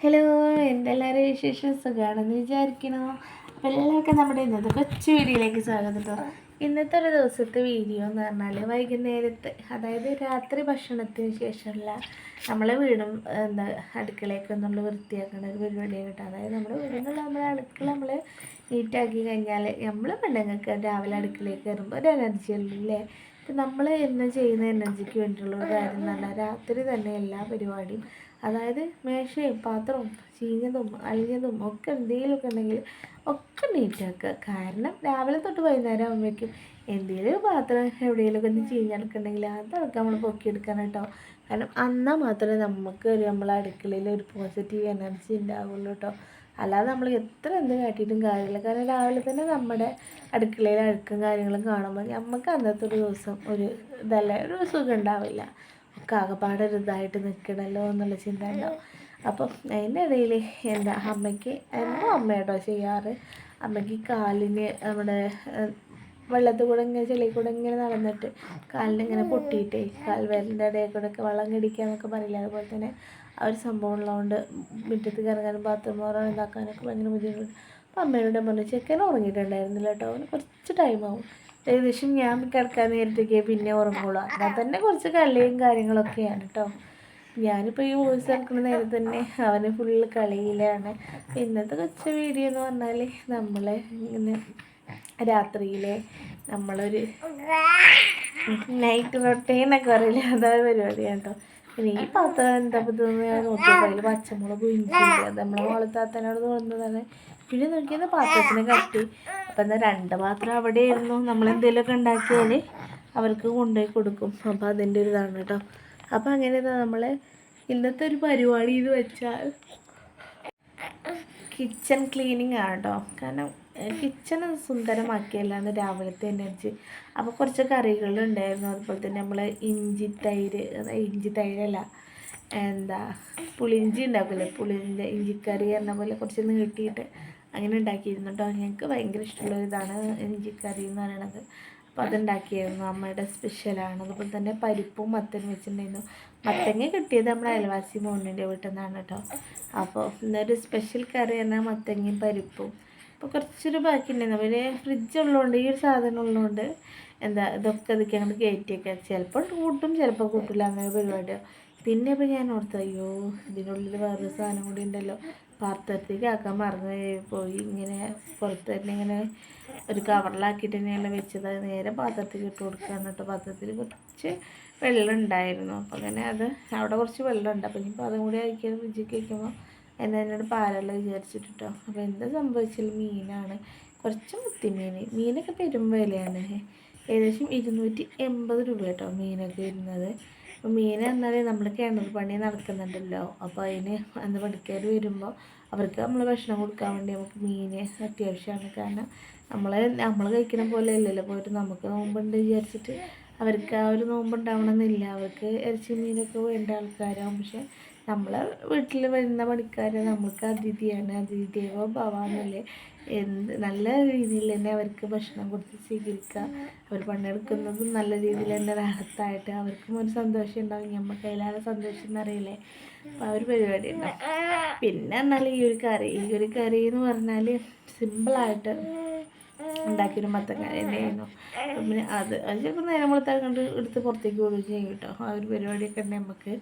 Hello എന്തെല്ലാവരും വിശേഷം? സുഖമാണെന്ന് വിചാരിക്കണോ എല്ലാവർക്കും നമ്മുടെ ഇന്നത്തെ കൊച്ചു വീഡിയോയിലേക്ക് സ്വാഗതം കേട്ടോ ഇന്നത്തെ ഒരു ദിവസത്തെ വീഡിയോ എന്ന് പറഞ്ഞാൽ വൈകുന്നേരത്തെ അതായത് രാത്രി ഭക്ഷണത്തിന് ശേഷമുള്ള നമ്മളെ വീടും എന്താ അടുക്കളയൊക്കെ നമ്മൾ വൃത്തിയാക്കുന്ന ഒരു പരിപാടിയാണ് കേട്ടോ അതായത് നമ്മുടെ വീടിനുള്ള നമ്മുടെ അടുക്കള നമ്മൾ നീറ്റാക്കി കഴിഞ്ഞാൽ നമ്മൾ പെണ്ണുങ്ങൾക്ക് രാവിലെ അടുക്കളയിൽ കയറുമ്പോൾ ഒരു എനർജി ഉള്ളൂ ഇപ്പം നമ്മൾ എന്ന് ചെയ്യുന്ന എനർജിക്ക് വേണ്ടിയിട്ടുള്ള ഒരു കാര്യം എന്നല്ല രാത്രി തന്നെ എല്ലാ പരിപാടിയും അതായത് മേശയും പാത്രവും ചീഞ്ഞതും അലിഞ്ഞതും ഒക്കെ എന്തെങ്കിലുമൊക്കെ ഉണ്ടെങ്കിൽ ഒക്കെ നീറ്റാക്കുക കാരണം രാവിലെ തൊട്ട് വൈകുന്നേരം ആകുമ്പോഴേക്കും എന്തെങ്കിലും പാത്രം എവിടെയെങ്കിലുമൊക്കെ ഒന്ന് ചീഞ്ഞെടുക്കുന്നുണ്ടെങ്കിൽ അതൊക്കെ നമ്മൾ പൊക്കിയെടുക്കണം കേട്ടോ. കാരണം എന്നാൽ മാത്രമേ നമുക്ക് ഒരു നമ്മളെ അടുക്കളയിൽ ഒരു പോസിറ്റീവ് എനർജി ഉണ്ടാവുള്ളൂ കേട്ടോ. അല്ലാതെ നമ്മൾ എത്ര എന്ത് കാട്ടിയിട്ടും കാര്യമില്ല. കാരണം രാവിലെ തന്നെ നമ്മുടെ അടുക്കളയിൽ അഴുക്കും കാര്യങ്ങളും കാണുമ്പോൾ നമുക്ക് അന്നത്തെ ഒരു ദിവസം ഒരു ഇതല്ല ഒരു സുഖം ഉണ്ടാവില്ല. ഒക്കെ ആകെപ്പാടെ ഒരു ഇതായിട്ട് നിൽക്കണമല്ലോ എന്നുള്ള ചിന്ത ഉണ്ടാവും. അപ്പം അതിന്റെ ഇടയിൽ എന്താ അമ്മയ്ക്ക് എന്നും അമ്മ കേട്ടോ ചെയ്യാറ്. അമ്മയ്ക്ക് കാലിന് നമ്മുടെ വെള്ളത്തിൽ കൂടെ ഇങ്ങനെ ചെളി കൂടെ ഇങ്ങനെ നടന്നിട്ട് കാലിന് ഇങ്ങനെ പൊട്ടിയിട്ടേ കാൽ വിരലിന്റെ ഇടയിൽ കൂടെ ഒക്കെ വെള്ളം കടിക്കുക എന്നൊക്കെ പറയില്ല? അതുപോലെ തന്നെ ആ ഒരു സംഭവം ഉള്ളതുകൊണ്ട് മുറ്റത്ത് കറങ്ങാനും ബാത്റൂം കയറാനും ഇതാക്കാനൊക്കെ ഭയങ്കര ബുദ്ധിമുട്ടുണ്ട് അപ്പം അമ്മയോട് പറഞ്ഞു ചെക്കൻ ഉറങ്ങിയിട്ടുണ്ടായിരുന്നില്ല കേട്ടോ അവന് കുറച്ച് ടൈമാവും ഏകദേശം ഞാൻ കിടക്കാൻ നേരത്തേക്ക് പിന്നെ ഉറങ്ങുള്ളൂ. എന്നാൽ തന്നെ കുറച്ച് കളിയും കാര്യങ്ങളൊക്കെയാണ് കേട്ടോ ഞാനിപ്പോൾ ഈ വോയിസ് ഇറക്കുന്ന നേരത്തെ തന്നെ അവന് ഫുള്ള് കളിയിലാണ്. ഇന്നത്തെ കൊച്ചു വീഡിയോ എന്ന് പറഞ്ഞാൽ നമ്മളെ ഇങ്ങനെ രാത്രിയിലെ നമ്മളൊരു നൈറ്റ് റൊട്ടീൻ എന്നൊക്കെ പറയില്ല? അതായത് പരിപാടിയാണ് കേട്ടോ ഈ പാത്രം എന്താ പറ്റുന്നത് ഞാൻ നോക്കിയപ്പോൾ അതിൽ പച്ചമുളക് ഇഞ്ചിയില്ല നമ്മളെ മോളത്താത്തനോട് തോന്നുന്നതാണ്. പിന്നെ നോക്കിയത് പാത്രത്തിന് കട്ടി. അപ്പം എന്താ രണ്ട് പാത്രം അവിടെ ആയിരുന്നു നമ്മൾ എന്തെങ്കിലുമൊക്കെ ഉണ്ടാക്കിയാൽ അവർക്ക് കൊണ്ടുപോയി കൊടുക്കും. അപ്പോൾ അതിന്റെ ഒരു ഇതാണ് കേട്ടോ. അപ്പോൾ അങ്ങനെ നമ്മൾ ഇന്നത്തെ ഒരു പരിപാടി എന്ന് വെച്ചാൽ കിച്ചൺ ക്ലീനിങ് ആണ് കേട്ടോ. കാരണം കിച്ചൺ സുന്ദരമാക്കിയല്ലാന്ന് രാവിലത്തെ എനർജി അപ്പോൾ കുറച്ച് കറികളുണ്ടായിരുന്നു അതുപോലെ തന്നെ നമ്മൾ ഇഞ്ചി തൈര് ഇഞ്ചി തൈരല്ല എന്താ പുളിഞ്ചി ഉണ്ടാക്കില്ലേ പുളിയിന്റെ ഇഞ്ചിക്കറി എന്ന പോലെ കുറച്ച് നീട്ടിയിട്ട് അങ്ങനെ ഉണ്ടാക്കിയിരുന്നു കേട്ടോ. ഞങ്ങൾക്ക് ഭയങ്കര ഇഷ്ടമുള്ള ഇതാണ് ഇഞ്ചിക്കറി എന്ന് പറയണത്. അപ്പോൾ അതുണ്ടാക്കിയായിരുന്നു. അമ്മയുടെ സ്പെഷ്യലാണ് അതുപോലെ തന്നെ പരിപ്പും മത്തനും വെച്ചിട്ടുണ്ടായിരുന്നു. മത്തങ്ങ കിട്ടിയത് നമ്മുടെ അയൽവാസി മോണിന്റെ വീട്ടിൽ നിന്നാണ് കേട്ടോ. അപ്പോൾ ഇന്നൊരു സ്പെഷ്യൽ കറി പറഞ്ഞാൽ മത്തങ്ങയും പരിപ്പും അപ്പോൾ കുറച്ചൊരു ബാക്കി ഉണ്ടായിരുന്നു പിന്നെ ഫ്രിഡ്ജ് ഉള്ളതുകൊണ്ട് ഈ ഒരു സാധനം ഉള്ളതുകൊണ്ട് എന്താ ഇതൊക്കെ ഇതൊക്കെ അങ്ങോട്ട് കയറ്റിയൊക്കെ ചിലപ്പോൾ കൂട്ടും ചിലപ്പോൾ കൂട്ടില്ല അങ്ങനെ പരിപാടി പിന്നെ ഇപ്പോൾ ഞാൻ ഓർത്തു അയ്യോ ഇതിനുള്ളിൽ വേറൊരു സാധനം കൂടി ഉണ്ടല്ലോ. പാത്രത്തേക്ക് ആക്കാൻ മറന്നു പോയി. ഇങ്ങനെ പുറത്ത് തന്നെ ഇങ്ങനെ ഒരു കവറിലാക്കിയിട്ട് തന്നെയല്ല വെച്ചത്. നേരെ പാത്രത്തിൽ ഇട്ട് കൊടുക്കുക എന്നിട്ട് പാത്രത്തിൽ കുറച്ച് വെള്ളം ഉണ്ടായിരുന്നു. അപ്പോൾ അങ്ങനെ അത് അവിടെ കുറച്ച് വെള്ളം ഉണ്ട് അപ്പോൾ ഇനിയിപ്പോൾ അതും കൂടി അയക്കാൻ ഫ്രിഡ്ജിൽ വയ്ക്കുമ്പോൾ എന്നെ എന്നോട് പാലല്ല വിചാരിച്ചിട്ട് കേട്ടോ അപ്പോൾ എന്താ സംഭവിച്ചാലും മീനാണ്. കുറച്ച് മുത്തിമീൻ. മീനൊക്കെ പെരും വിലയാണ്. ഏകദേശം ഇരുന്നൂറ്റി എൺപത് രൂപ കേട്ടോ മീനൊക്കെ വരുന്നത്. അപ്പോൾ മീൻ എന്നാൽ നമ്മൾ കിണർ പണി നടക്കുന്നുണ്ടല്ലോ അപ്പോൾ അതിന് അന്ന് പണിക്കാർ വരുമ്പോൾ അവർക്ക് നമ്മൾ ഭക്ഷണം കൊടുക്കാൻ വേണ്ടി നമുക്ക് മീൻ അത്യാവശ്യമാണ്. കാരണം നമ്മൾ നമ്മൾ കഴിക്കുന്ന പോലെ അല്ലല്ലോ. പോയിട്ട് നമുക്ക് നോമ്പുണ്ട് വിചാരിച്ചിട്ട് അവർക്ക് ആ ഒരു നോമ്പുണ്ടാവണമെന്നില്ല അവർക്ക് ഇറച്ചി മീനൊക്കെ വേണ്ട ആൾക്കാരാകും പക്ഷെ നമ്മളെ വീട്ടിൽ വരുന്ന പണിക്കാർ നമുക്ക് അതിഥിയാണ്. അതിഥിയോ ഭവാന്നല്ലേ എന്ത് നല്ല രീതിയിൽ തന്നെ അവർക്ക് ഭക്ഷണം കൊടുത്ത് സ്വീകരിക്കുക അവർ പണിയെടുക്കുന്നതും നല്ല രീതിയിൽ തന്നെ റാഹത്തായിട്ട് അവർക്കും ഒരു സന്തോഷം ഉണ്ടാവും. നമുക്ക് അതിലാതെ സന്തോഷം എന്നറിയില്ലേ? അപ്പോൾ ആ ഒരു പരിപാടി ഉണ്ടാവും. പിന്നെ എന്നാൽ ഈ ഒരു കറി ഈ ഒരു കറി എന്ന് പറഞ്ഞാൽ സിമ്പിളായിട്ട് ഉണ്ടാക്കിയൊരു അപ്പം പിന്നെ അത് അത് ചിലപ്പോൾ നേരം വെളുത്താൽ കണ്ട് എടുത്ത് പുറത്തേക്ക് പോവുകയും ചെയ്യും കേട്ടോ. ആ ഒരു പരിപാടിയൊക്കെ ഉണ്ട് നമുക്ക്.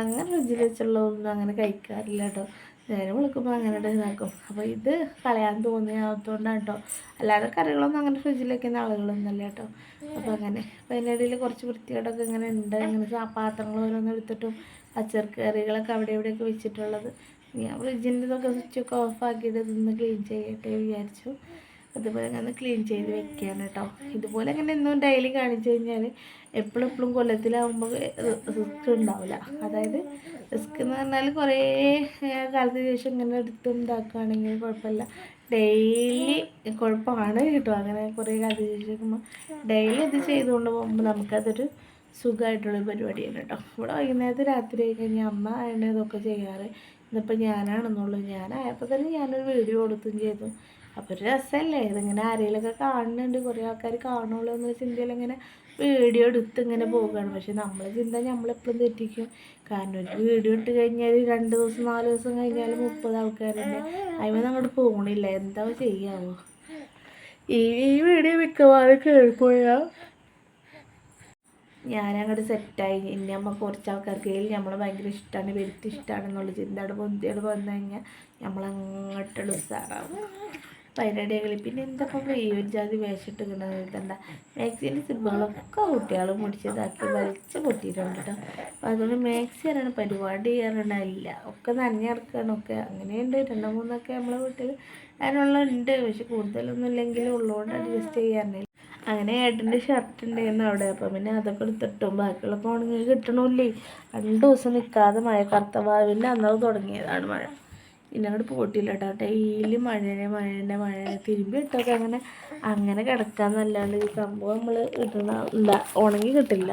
അങ്ങനെ ഫ്രിഡ്ജിൽ വെച്ചുള്ളതൊന്നും അങ്ങനെ കഴിക്കാറില്ല കേട്ടോ. നേരം വിളിക്കുമ്പോൾ അങ്ങനെ ഇതാക്കും അപ്പോൾ ഇത് കളയാൻ തോന്നിയാത്തതുകൊണ്ടാണ് കേട്ടോ. അല്ലാതെ കറികളൊന്നും അങ്ങനെ ഫ്രിഡ്ജിൽ വെക്കുന്ന ആളുകളൊന്നുമല്ല കേട്ടോ. അപ്പോൾ അങ്ങനെ. അപ്പോൾ അതിന്റെ ഇടയിൽ കുറച്ച് വൃത്തികേടൊക്കെ ഇങ്ങനെ ഉണ്ട്. ഇങ്ങനെ പാത്രങ്ങൾ ഓരോന്നും എടുത്തിട്ടും പച്ചക്കറികളൊക്കെ അവിടെ ഇവിടെയൊക്കെ വെച്ചിട്ടുള്ളത്. ഞാൻ ഫ്രിഡ്ജിന്റെ ഇതൊക്കെ സ്വിച്ചൊക്കെ ഓഫാക്കിയിട്ട് ഇതൊന്ന് ക്ലീൻ ചെയ്യട്ടെ വിചാരിച്ചു. അതുപോലെ അങ്ങനെ ക്ലീൻ ചെയ്ത് വെക്കുകയാണ് കേട്ടോ ഇതുപോലെ അങ്ങനെ എന്നും ഡെയിലി കാണിച്ചു കഴിഞ്ഞാൽ എപ്പോഴും എപ്പോഴും കൊല്ലത്തിലാവുമ്പോൾ റിസ്ക് ഉണ്ടാവില്ല അതായത് റിസ്ക് എന്ന് പറഞ്ഞാൽ കുറേ കാലത്തിന് ശേഷം ഇങ്ങനെ എടുത്ത് ഇതാക്കുകയാണെങ്കിൽ കുഴപ്പമില്ല ഡെയിലി കുഴപ്പമാണ് കേട്ടോ അങ്ങനെ കുറേ കാലത്തിന് ശേഷം ഡെയിലി ഇത് ചെയ്തുകൊണ്ട് പോകുമ്പോൾ നമുക്കതൊരു സുഖമായിട്ടുള്ള പരിപാടിയാണ് കേട്ടോ ഇവിടെ വൈകുന്നേരത്ത് രാത്രി കഴിഞ്ഞാൽ അമ്മ ആണ് ഇതൊക്കെ ചെയ്യാറ്. ഇന്നിപ്പോൾ ഞാനാണെന്നുള്ളൂ. ഞാനായപ്പോൾ തന്നെ ഞാനൊരു വീഡിയോ കൊടുത്തും ചെയ്തു. അപ്പോൾ ഒരു രസമല്ലേ ഇതിങ്ങനെ ആരെങ്കിലുമൊക്കെ കാണുന്നുണ്ട്. കുറേ ആൾക്കാർ കാണുള്ളൂ എന്നൊരു ചിന്തയിൽ ഇങ്ങനെ വീഡിയോ എടുത്ത് ഇങ്ങനെ പോവുകയാണ് പക്ഷെ നമ്മളെ ചിന്ത നമ്മളെപ്പോഴും തെറ്റിക്കും. കാരണം ഒരു വീഡിയോ ഇട്ട് കഴിഞ്ഞാൽ രണ്ട് ദിവസം നാല് ദിവസം കഴിഞ്ഞാൽ മുപ്പത് ആൾക്കാരുണ്ട്. അതിന് അങ്ങോട്ട് പോകണില്ല എന്താ ചെയ്യാവോ? ഈ ഈ വീഡിയോ മിക്കവാറും കേൾപ്പോയാൽ ഞാനങ്ങോട്ട് സെറ്റായി ഇനി നമ്മൾ കുറച്ച് ആൾക്കാർക്ക് നമ്മൾ ഭയങ്കര ഇഷ്ടമാണ് വരുത്തി ഇഷ്ടമാണെന്നുള്ള ചിന്ത. അവിടെ പൊന്തിയോട് വന്നു കഴിഞ്ഞാൽ നമ്മളങ്ങോട്ടുള്ള ഉത്സാഹമാവും. ഇടയിൽ പിന്നെ എന്താ ഇപ്പോൾ ഒരു ജാതി വേഷിട്ട് എന്താ മാക്സിന്റെ സിനിമകളൊക്കെ കുട്ടികൾ മുടിച്ചതാക്കി വലിച്ച് പൊട്ടിയിട്ടുണ്ട് കേട്ടോ അപ്പോൾ അതുകൊണ്ട് മാക്സി അറിയണ പരിപാടി ചെയ്യാറുണ്ടായില്ല ഒക്കെ നനഞ്ഞിറക്കണം ഒക്കെ അങ്ങനെയുണ്ട്. രണ്ടോ മൂന്നൊക്കെ നമ്മളെ വീട്ടിൽ അതിനുള്ള ഉണ്ട്. പക്ഷെ കൂടുതലൊന്നും ഇല്ലെങ്കിലും ഉള്ളതുകൊണ്ട് അഡ്ജസ്റ്റ് ചെയ്യാറുണ്ട് അങ്ങനെ ഏട്ടന്റെ ഷർട്ട് ഉണ്ടായിരുന്നു അവിടെ. അപ്പം പിന്നെ അതൊക്കെ എടുത്തിട്ടും. ബാക്കിയുള്ള ഉണങ്ങി കിട്ടണമില്ലേ രണ്ട് ദിവസം നിൽക്കാതെ മഴ കറുത്ത ഭാവിന്റെ അന്നത് തുടങ്ങിയതാണ് മഴ. പിന്നെ അങ്ങോട്ട് പോയിട്ടില്ല കേട്ടോ ഡെയിലി മഴനെ മഴനെ മഴനെ തിരുമ്പി ഇട്ടൊക്കെ അങ്ങനെ അങ്ങനെ കിടക്കാന്നല്ലാണ്ട് ഈ സംഭവം നമ്മൾ ഇടണ ഇല്ല ഉണങ്ങി കിട്ടില്ല.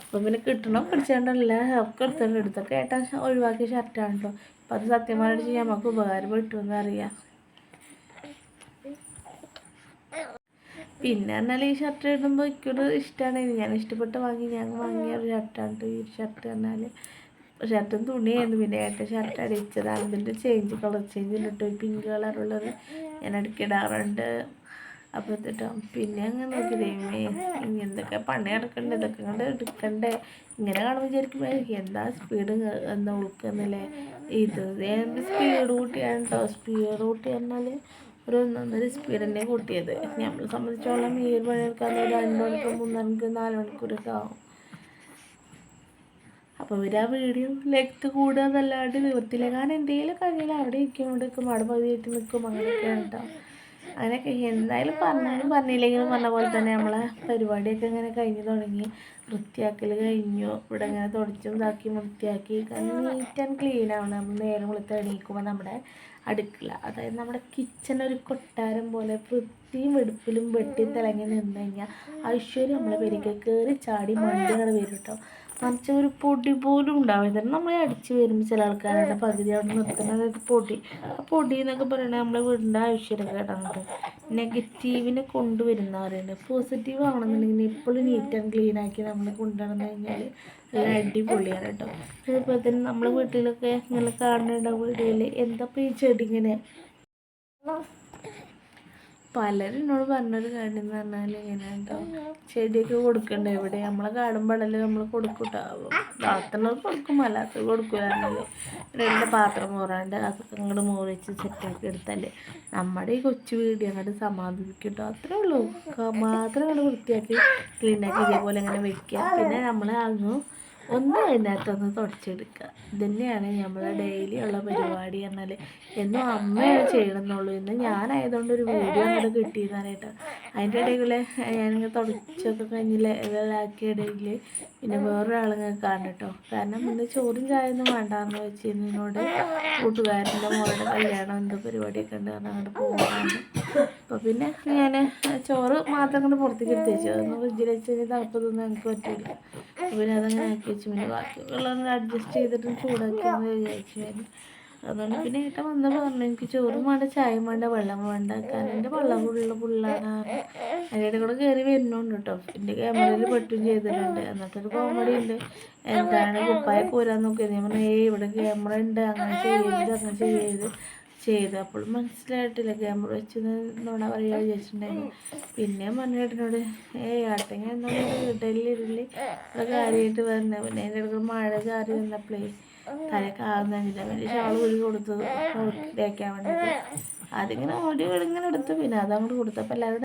അപ്പം പിന്നെ കിട്ടണം പിടിച്ചാണ്ടല്ല ഒക്കെ എടുത്തിട്ട് എടുത്തൊക്കെ ഏട്ടാ ഒഴിവാക്കിയ ഷർട്ടാണ് കേട്ടോ അപ്പം അത് സത്യമായിട്ട് നമുക്ക് ഉപകാരം അറിയാം. പിന്നെ പറഞ്ഞാൽ ഈ ഷർട്ട് ഇടുമ്പോൾ എനിക്കൊരു ഇഷ്ടമാണ് ഞാൻ ഇഷ്ടപ്പെട്ട് വാങ്ങി ഞാൻ വാങ്ങിയ ഒരു ഷർട്ടാണ് ഈ ഷർട്ട് പറഞ്ഞാൽ ഷർട്ടും തുണിയായിരുന്നു. പിന്നെ ഏട്ട ഷർട്ട് അടിച്ചതാണ്. ഇതിന്റെ ചേഞ്ച് കളർ ചേഞ്ച് ഇട്ടിട്ട് പിങ്ക് കളറുള്ളത് ഞാൻ ഇടയ്ക്കിടാറുണ്ട് അപ്പോൾ എന്നിട്ടോ പിന്നെ അങ്ങനെ നോക്കി ദൈവമേ ഇനി എന്തൊക്കെ പണി അടക്കണ്ടേ ഇതൊക്കെ കൊണ്ട് എടുക്കണ്ടേ? ഇങ്ങനെ കാണുമ്പോൾ വിചാരിക്കുമ്പോൾ എന്താ സ്പീഡ് എന്താ ഉൾക്കുന്നില്ലേ ഇത് സ്പീഡ് കൂട്ടിയാണ് കേട്ടോ സ്പീഡ് കൂട്ടി പറഞ്ഞാൽ ഒരു ഒന്നൊന്നര സ്പീഡ് തന്നെ കൂട്ടിയത്. നമ്മളെ സംബന്ധിച്ചോളം ഈ ഒരു പണിയെടുക്കാൻ ഒരു രണ്ട് മണിക്കൂർ മൂന്ന് മണിക്കൂർ നാല് മണിക്കൂറൊക്കെ ആവും. അപ്പോൾ ഇവർ ആ വീഡിയോ ലെഗ്ത്ത് കൂടുക എന്നല്ലാണ്ട് കാരണം എന്തെങ്കിലും കഴിഞ്ഞാൽ അവിടെ ഇരിക്കും അവിടെ നിൽക്കും അവിടെ പതിയിട്ട് നിൽക്കും അങ്ങനെയൊക്കെയാണ് കേട്ടോ. അങ്ങനെയൊക്കെ എന്തായാലും പറഞ്ഞാലും പറഞ്ഞില്ലെങ്കിലും പറഞ്ഞ പോലെ തന്നെ നമ്മളെ പരിപാടിയൊക്കെ ഇങ്ങനെ കഴിഞ്ഞ് തുടങ്ങി. വൃത്തിയാക്കൽ കഴിഞ്ഞു. ഇവിടെ ഇങ്ങനെ തുടച്ചും ഇതാക്കി വൃത്തിയാക്കി. നീറ്റ് ആൻഡ് ക്ലീൻ ആവണം നമ്മൾ നേരം വെളുത്ത് എണീക്കുമ്പോൾ നമ്മുടെ അടുക്കള. അതായത് നമ്മുടെ കിച്ചൺ ഒരു കൊട്ടാരം പോലെ വൃത്തിയും വെടുപ്പിലും വെട്ടി തിളങ്ങി നിന്ന് കഴിഞ്ഞാൽ ഐശ്വര്യം നമ്മളെ പേരേക്ക് കയറി ചാടി മണ്ടുകൾ വരും കേട്ടോ മറിച്ച് ഒരു പൊടി പോലും ഉണ്ടാവില്ല. നമ്മൾ അടിച്ച് വരുമ്പോൾ ചില ആൾക്കാരുടെ പകുതി അവിടെ നിർത്തുന്നത് പൊടി. ആ പൊടി എന്നൊക്കെ പറയുന്നത് നമ്മളെ വീടിന്റെ ഐശ്വര്യക്കേടാണ് കേട്ടോ നെഗറ്റീവിനെ കൊണ്ടുവരുന്നവരുണ്ട് പോസിറ്റീവ് ആണെന്നുണ്ടെങ്കിൽ എപ്പോഴും നീറ്റ് ആൻഡ് ക്ലീൻ ആക്കി നമ്മൾ കൊണ്ടുവന്നു കഴിഞ്ഞാൽ നല്ല അടിപൊളിയാണ് കേട്ടോ. അതുപോലെ തന്നെ നമ്മളെ വീട്ടിലൊക്കെ ഇങ്ങനെ കാണുന്നുണ്ടാവും വീടുകളിൽ എന്താ ഈ ചെടി ഇങ്ങനെ പലരും എന്നോട് പറഞ്ഞൊരു കാര്യം എന്ന് പറഞ്ഞാൽ ഇങ്ങനെ കേട്ടോ ചെടിയൊക്കെ കൊടുക്കണ്ടേ? ഇവിടെ നമ്മളെ കാടുമ്പോഴല്ലേ നമ്മൾ കൊടുക്കൂട്ടാവും. വളർത്തുന്നവർക്ക് കൊടുക്കും അല്ലാത്തത് കൊടുക്കുക രണ്ട് പാത്രം മോറാണ്ട് അതൊക്കെ അങ്ങോട്ട് മോറിച്ച് സെറ്റാക്കി എടുത്തല്ലേ നമ്മുടെ ഈ കൊച്ചു വീട് അങ്ങോട്ട് സമാധിക്കും കേട്ടോ അത്രേ ഉള്ളൂ. മാത്രം അങ്ങോട്ട് വൃത്തിയാക്കി ക്ലീനാക്കി ഇതേപോലെ അങ്ങനെ വെക്കുക പിന്നെ നമ്മൾ അങ്ങ് ഒന്ന് അതിനകത്തൊന്ന് തുടച്ചെടുക്കുക. ഇതന്നെയാണ് തന്നെയാണ് നമ്മളെ ഡെയിലി ഉള്ള പരിപാടി എന്നാൽ എന്നും അമ്മയാണ് ചെയ്യണമെന്നുള്ളൂ ഇന്ന് ഞാനായതുകൊണ്ട് ഒരു വീഡിയോ അങ്ങോട്ട് കിട്ടിയതാനായിട്ട് കേട്ടോ. അതിന്റെ ഇടയിൽ ഞാനിങ്ങനെ തുടച്ചൊക്കെ കഴിഞ്ഞ് ഇതാക്കിയ ഇടയിൽ പിന്നെ വേറൊരാളിങ്ങനെ കാണട്ടോ കാരണം ഇന്ന് ചോറും ചായൊന്നും വേണ്ടാന്ന് വെച്ചിരുന്നതിനോട് കൂട്ടുകാരന്റെ മോളുടെ കല്യാണം എന്തോ പരിപാടിയൊക്കെ ഉണ്ട് കാരണം അങ്ങോട്ട് പോകാനാണ് അപ്പോൾ പിന്നെ ഞാൻ ചോറ് മാത്രം കൊണ്ട് പുറത്തേക്ക് എടുത്ത് വെച്ചു. അതൊന്ന് ഫ്രിഡ്ജിൽ വെച്ച് കഴിഞ്ഞാൽ തണുപ്പതൊന്നും എനിക്ക് പറ്റില്ല പിന്നെ അതങ്ങനെ ആക്കി വെച്ചു. പിന്നെ ബാക്കി വെള്ളം അഡ്ജസ്റ്റ് ചെയ്തിട്ട് ചൂടാക്കിയെന്ന് വിചാരിച്ചു. അതുകൊണ്ട് പിന്നെ ഏട്ടൻ വന്നപ്പോൾ പറഞ്ഞു എനിക്ക് ചോറും വേണ്ട ചായയും വേണ്ട വെള്ളം വേണ്ട. കാരണം എന്റെ വെള്ളം കൂടുള്ള പുള്ളാണ്. അതിന്റെ കൂടെ കയറി വരുന്നുണ്ട് കേട്ടോ. എന്റെ ക്യാമറയിൽ പെട്ടും ചെയ്തിട്ടുണ്ട്. എന്നിട്ടൊരു കോമഡി ഉണ്ട്. എന്താണ് കുപ്പായ കൂരാൻ നോക്കിയത്? ഞാൻ പറഞ്ഞു ഏയ് ഇവിടെ ക്യാമറ ഉണ്ട്. അങ്ങനെ ചെയ്യരുത് അങ്ങനെ ചെയ്യരുത്. ചെയ്തു. അപ്പോൾ മനസ്സിലായിട്ടില്ല. ക്യാമറ വെച്ച് നോണ പറയുക വിചാരിച്ചിട്ടുണ്ടായിരുന്നു. പിന്നെ മണ്ണേട്ടനോട് ഏ ആട്ടങ്ങ എന്നോട് വീട്ടിലിരുള്ളി കാര്യമായിട്ട് വരണേ പിന്നെ അതിന്റെ അടുത്ത് മഴ ചാറി വന്നപ്പോഴേ തലക്ക് ആകുന്നില്ല വേണ്ടി ഷാൾ കൊടുത്തത് കൊടുത്തു തേക്കാൻ വേണ്ടിയിട്ട് അതിങ്ങനെ ഓടി ഇങ്ങനെ എടുത്തു. പിന്നെ അതങ്ങോട്ട് കൊടുത്തപ്പോൾ എല്ലാവരും